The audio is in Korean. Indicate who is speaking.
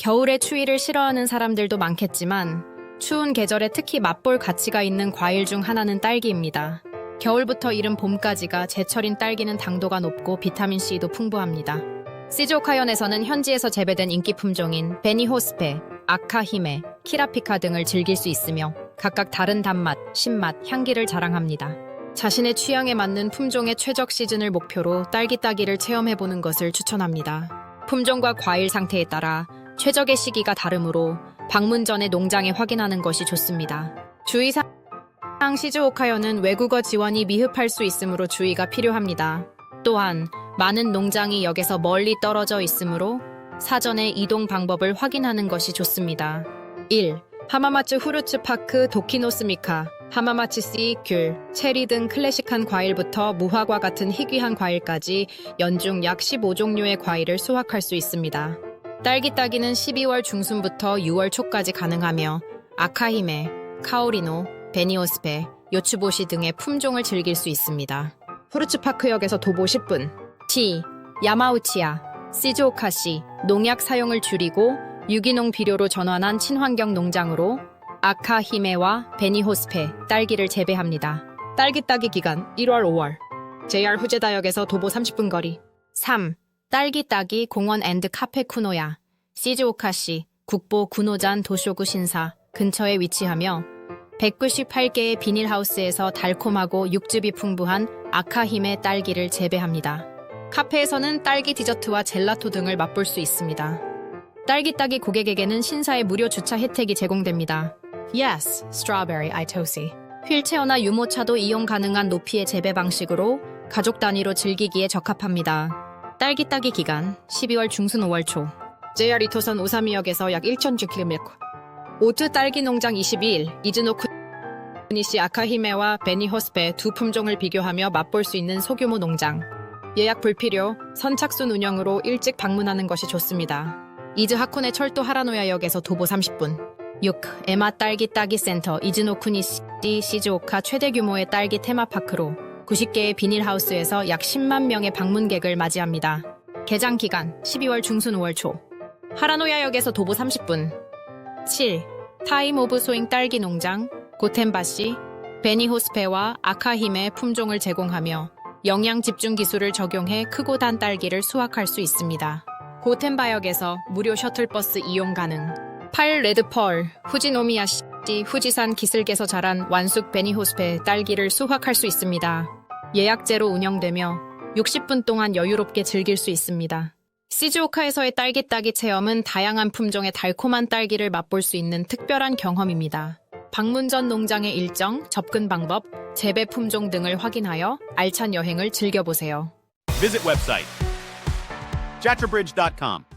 Speaker 1: 겨울의 추위를 싫어하는 사람들도 많겠지만 추운 계절에 특히 맛볼 가치가 있는 과일 중 하나는 딸기입니다. 겨울부터 이른 봄까지가 제철인 딸기는 당도가 높고 비타민C도 풍부합니다. 시즈오카현에서는 현지에서 재배된 인기 품종인 베니호스페, 아카히메, 키라피카 등을 즐길 수 있으며 각각 다른 단맛, 신맛, 향기를 자랑합니다. 자신의 취향에 맞는 품종의 최적 시즌을 목표로 딸기 따기를 체험해보는 것을 추천합니다. 품종과 과일 상태에 따라 최적의 시기가 다르므로 방문 전에 농장에 확인하는 것이 좋습니다. 주의사항 시즈오카현은 외국어 지원이 미흡할 수 있으므로 주의가 필요합니다. 또한 많은 농장이 역에서 멀리 떨어져 있으므로 사전에 이동 방법을 확인하는 것이 좋습니다. 1. 하마마츠 후르츠 파크 도키노스미카, 하마마치 씨, 귤, 체리 등 클래식한 과일부터 무화과 같은 희귀한 과일까지 연중 약 15종류의 과일을 수확할 수 있습니다. 딸기 따기는 12월 중순부터 6월 초까지 가능하며 아카히메, 카오리노, 베니오스페, 요츠보시 등의 품종을 즐길 수 있습니다. 후르츠파크역에서 도보 10분. T. 야마우치야, 시즈오카시, 농약 사용을 줄이고 유기농 비료로 전환한 친환경 농장으로 아카히메와 베니호스페, 딸기를 재배합니다. 딸기 따기 기간 1월 5월. JR 후제다역에서 도보 30분 거리. 3. 딸기 따기 공원 앤드 카페 쿠노야, 시즈오카시, 국보 구노잔 도쇼구 신사 근처에 위치하며 198개의 비닐하우스에서 달콤하고 육즙이 풍부한 아카힘의 딸기를 재배합니다. 카페에서는 딸기 디저트와 젤라토 등을 맛볼 수 있습니다. 딸기 따기 고객에게는 신사의 무료 주차 혜택이 제공됩니다. Yes, strawberry itosi. 휠체어나 유모차도 이용 가능한 높이의 재배 방식으로 가족 단위로 즐기기에 적합합니다. 딸기 따기 기간 12월 중순 5월 초. JR 2호선 오사미역에서 약 1,000km. 오트 딸기 농장 22일 이즈노쿠 니시 아카히메와 베니호스페 두 품종을 비교하며 맛볼 수 있는 소규모 농장. 예약 불필요, 선착순 운영으로 일찍 방문하는 것이 좋습니다. 이즈 하코네 철도 하라노야역에서 도보 30분. 6. 에마 딸기 따기 센터 이즈노쿠니시 시즈오카 최대 규모의 딸기 테마파크로 90개의 비닐하우스에서 약 10만 명의 방문객을 맞이합니다. 개장 기간 12월 중순 5월 초. 하라노야역에서 도보 30분. 7. 타임 오브 소잉 딸기 농장 고텐바시 베니호스페와 아카힘의 품종을 제공하며 영양 집중 기술을 적용해 크고 단 딸기를 수확할 수 있습니다. 고텐바역에서 무료 셔틀버스 이용 가능. 8. 레드펄 후지노미야시 후지산 기슭에서 자란 완숙 베니호스페 딸기를 수확할 수 있습니다. 예약제로 운영되며 60분 동안 여유롭게 즐길 수 있습니다. 시즈오카에서의 딸기 따기 체험은 다양한 품종의 달콤한 딸기를 맛볼 수 있는 특별한 경험입니다. 방문 전 농장의 일정, 접근 방법, 재배 품종 등을 확인하여 알찬 여행을 즐겨보세요.
Speaker 2: Visit website jatterbridge.com.